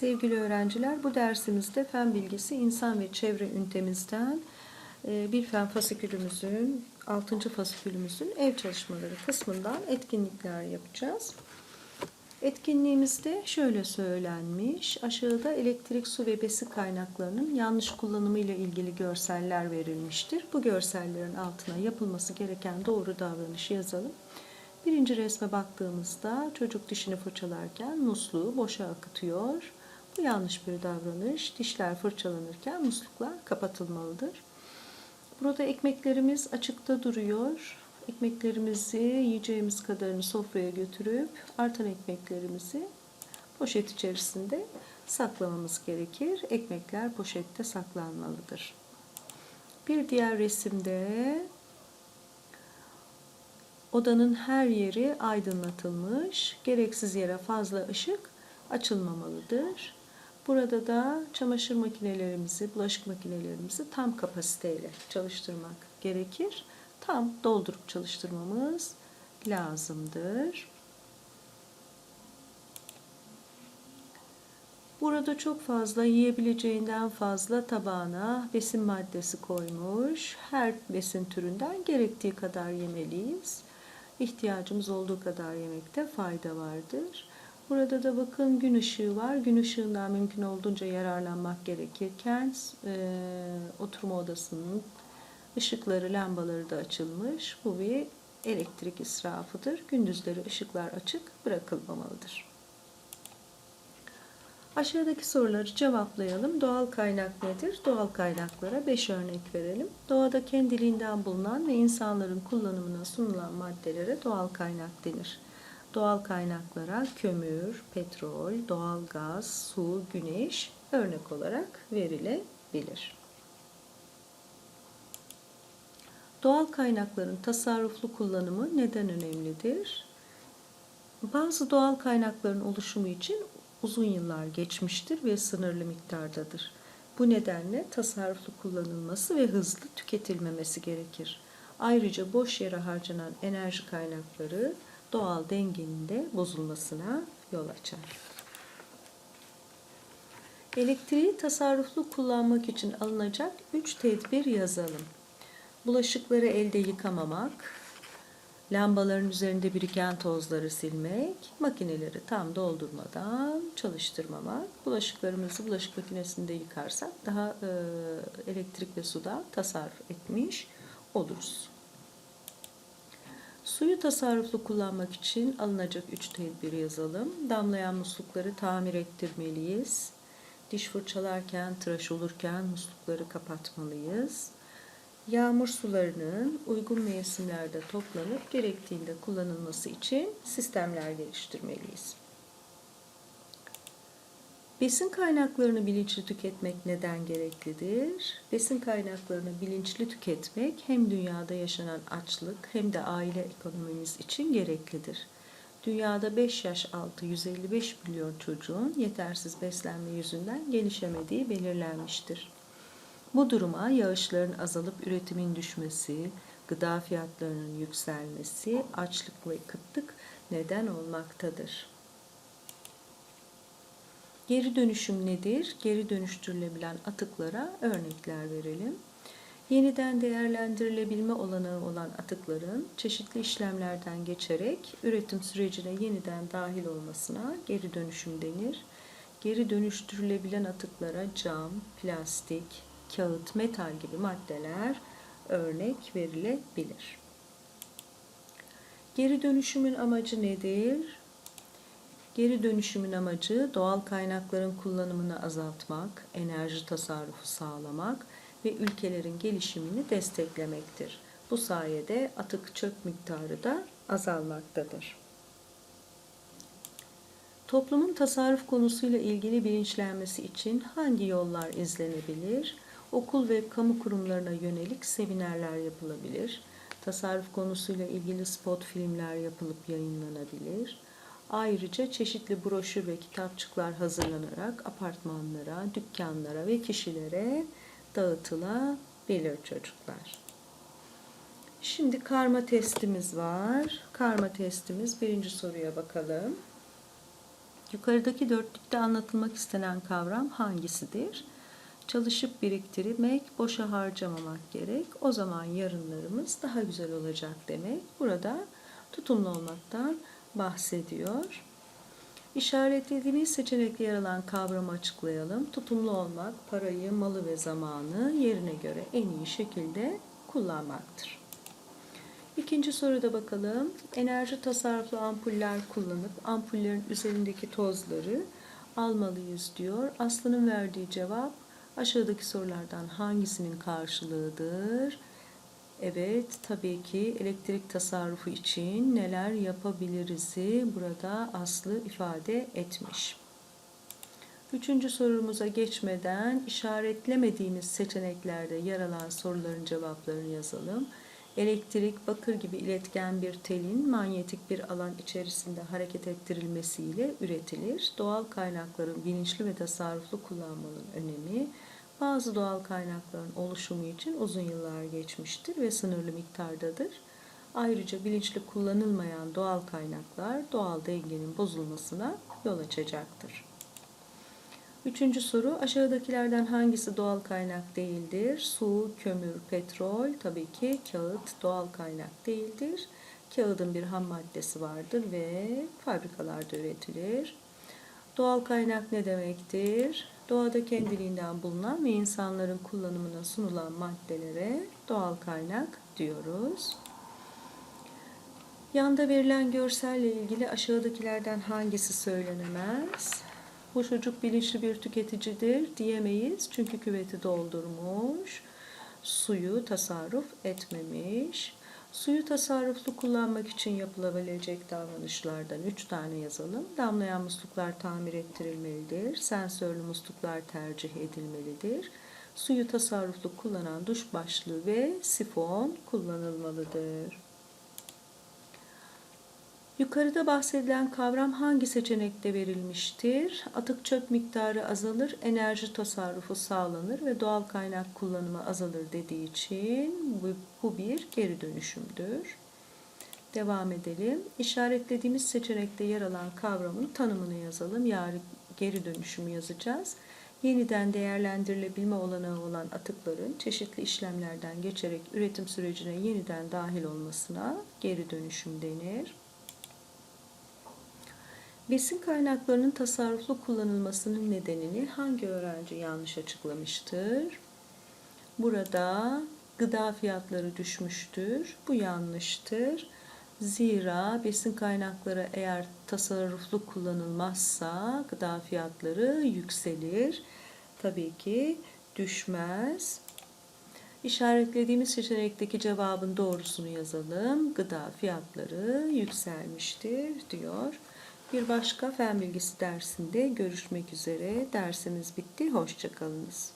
Sevgili öğrenciler, bu dersimizde fen bilgisi insan ve çevre ünitemizden e, bir fen fasikülümüzün, 6. fasikülümüzün ev çalışmaları kısmından etkinlikler yapacağız. Etkinliğimizde şöyle söylenmiş. Aşağıda elektrik, su ve besi kaynaklarının yanlış kullanımı ile ilgili görseller verilmiştir. Bu görsellerin altına yapılması gereken doğru davranışı yazalım. Birinci resme baktığımızda çocuk dişini fırçalarken musluğu boşa akıtıyor. Bu yanlış bir davranış. Dişler fırçalanırken musluklar kapatılmalıdır. Burada ekmeklerimiz açıkta duruyor. Ekmeklerimizi yiyeceğimiz kadarını sofraya götürüp artan ekmeklerimizi poşet içerisinde saklamamız gerekir. Ekmekler poşette saklanmalıdır. Bir diğer resimde odanın her yeri aydınlatılmış. Gereksiz yere fazla ışık açılmamalıdır. Burada da çamaşır makinelerimizi, bulaşık makinelerimizi tam kapasiteyle çalıştırmak gerekir. Tam doldurup çalıştırmamız lazımdır. Burada çok fazla yiyebileceğinden fazla tabağına besin maddesi koymuş. Her besin türünden gerektiği kadar yemeliyiz. İhtiyacımız olduğu kadar yemekte fayda vardır. Burada da bakın gün ışığı var. Gün ışığından mümkün olduğunca yararlanmak gerekirken e, oturma odasının ışıkları, lambaları da açılmış. Bu bir elektrik israfıdır. Gündüzleri ışıklar açık bırakılmamalıdır. Aşağıdaki soruları cevaplayalım. Doğal kaynak nedir? Doğal kaynaklara 5 örnek verelim. Doğada kendiliğinden bulunan ve insanların kullanımına sunulan maddelere doğal kaynak denir. Doğal kaynaklara kömür, petrol, doğal gaz, su, güneş örnek olarak verilebilir. Doğal kaynakların tasarruflu kullanımı neden önemlidir? Bazı doğal kaynakların oluşumu için uzun yıllar geçmiştir ve sınırlı miktardadır. Bu nedenle tasarruflu kullanılması ve hızlı tüketilmemesi gerekir. Ayrıca boş yere harcanan enerji kaynakları doğal dengenin de bozulmasına yol açar. Elektriği tasarruflu kullanmak için alınacak 3 tedbir yazalım. Bulaşıkları elde yıkamamak, lambaların üzerinde biriken tozları silmek, makineleri tam doldurmadan çalıştırmamak. Bulaşıklarımızı bulaşık makinesinde yıkarsak daha elektrik ve suda tasarruf etmiş oluruz. Suyu tasarruflu kullanmak için alınacak 3 tedbir yazalım. Damlayan muslukları tamir ettirmeliyiz. Diş fırçalarken, tıraş olurken muslukları kapatmalıyız. Yağmur sularının uygun mevsimlerde toplanıp gerektiğinde kullanılması için sistemler geliştirmeliyiz. Besin kaynaklarını bilinçli tüketmek neden gereklidir? Besin kaynaklarını bilinçli tüketmek hem dünyada yaşanan açlık hem de aile ekonomimiz için gereklidir. Dünyada 5 yaş altı 155 milyon çocuğun yetersiz beslenme yüzünden gelişemediği belirlenmiştir. Bu duruma yağışların azalıp üretimin düşmesi, gıda fiyatlarının yükselmesi, açlık ve kıtlık neden olmaktadır. Geri dönüşüm nedir? Geri dönüştürülebilen atıklara örnekler verelim. Yeniden değerlendirilebilme olanağı olan atıkların çeşitli işlemlerden geçerek üretim sürecine yeniden dahil olmasına geri dönüşüm denir. Geri dönüştürülebilen atıklara cam, plastik, kağıt, metal gibi maddeler örnek verilebilir. Geri dönüşümün amacı nedir? Geri dönüşümün amacı doğal kaynakların kullanımını azaltmak, enerji tasarrufu sağlamak ve ülkelerin gelişimini desteklemektir. Bu sayede atık çöp miktarı da azalmaktadır. Toplumun tasarruf konusuyla ilgili bilinçlenmesi için hangi yollar izlenebilir? Okul ve kamu kurumlarına yönelik seminerler yapılabilir. Tasarruf konusuyla ilgili spot filmler yapılıp yayınlanabilir. Ayrıca çeşitli broşür ve kitapçıklar hazırlanarak apartmanlara, dükkanlara ve kişilere dağıtılabilir çocuklar. Şimdi karma testimiz var. Karma testimiz birinci soruya bakalım. Yukarıdaki dörtlükte anlatılmak istenen kavram hangisidir? Çalışıp biriktirmek, boşa harcamamak gerek. O zaman yarınlarımız daha güzel olacak demek. Burada tutumlu olmaktan bahsediyor. İşaretlediğimiz seçenekte yer alan kavramı açıklayalım. Tutumlu olmak, parayı, malı ve zamanı yerine göre en iyi şekilde kullanmaktır. İkinci soruda bakalım. Enerji tasarruflu ampuller kullanıp ampullerin üzerindeki tozları almalıyız diyor. Aslı'nın verdiği cevap aşağıdaki sorulardan hangisinin karşılığıdır? Evet, tabii ki elektrik tasarrufu için neler yapabiliriz'i burada Aslı ifade etmiş. Üçüncü sorumuza geçmeden işaretlemediğimiz seçeneklerde yer alan soruların cevaplarını yazalım. Elektrik, bakır gibi iletken bir telin manyetik bir alan içerisinde hareket ettirilmesiyle üretilir. Doğal kaynakların bilinçli ve tasarruflu kullanmanın önemi, bazı doğal kaynakların oluşumu için uzun yıllar geçmiştir ve sınırlı miktardadır. Ayrıca bilinçli kullanılmayan doğal kaynaklar doğal dengenin bozulmasına yol açacaktır. Üçüncü soru aşağıdakilerden hangisi doğal kaynak değildir? Su, kömür, petrol tabii ki kağıt doğal kaynak değildir. Kağıdın bir ham maddesi vardır ve fabrikalarda üretilir. Doğal kaynak ne demektir? Doğada kendiliğinden bulunan ve insanların kullanımına sunulan maddelere doğal kaynak diyoruz. Yanda verilen görselle ilgili aşağıdakilerden hangisi söylenemez? Bu çocuk bilinçli bir tüketicidir diyemeyiz çünkü küveti doldurmuş, suyu tasarruf etmemiş. Suyu tasarruflu kullanmak için yapılabilecek davranışlardan 3 tane yazalım. Damlayan musluklar tamir ettirilmelidir. Sensörlü musluklar tercih edilmelidir. Suyu tasarruflu kullanan duş başlığı ve sifon kullanılmalıdır. Yukarıda bahsedilen kavram hangi seçenekte verilmiştir? Atık çöp miktarı azalır, enerji tasarrufu sağlanır ve doğal kaynak kullanımı azalır dediği için bu, bir geri dönüşümdür. Devam edelim. İşaretlediğimiz seçenekte yer alan kavramın tanımını yazalım. Yani geri dönüşümü yazacağız. Yeniden değerlendirilebilme olanağı olan atıkların çeşitli işlemlerden geçerek üretim sürecine yeniden dahil olmasına geri dönüşüm denir. Besin kaynaklarının tasarruflu kullanılmasının nedenini hangi öğrenci yanlış açıklamıştır? Burada gıda fiyatları düşmüştür. Bu yanlıştır. Zira besin kaynakları eğer tasarruflu kullanılmazsa gıda fiyatları yükselir. Tabii ki düşmez. İşaretlediğimiz seçenekteki cevabın doğrusunu yazalım. Gıda fiyatları yükselmiştir diyor. Bir başka fen bilgisi dersinde görüşmek üzere. Dersimiz bitti. Hoşçakalınız.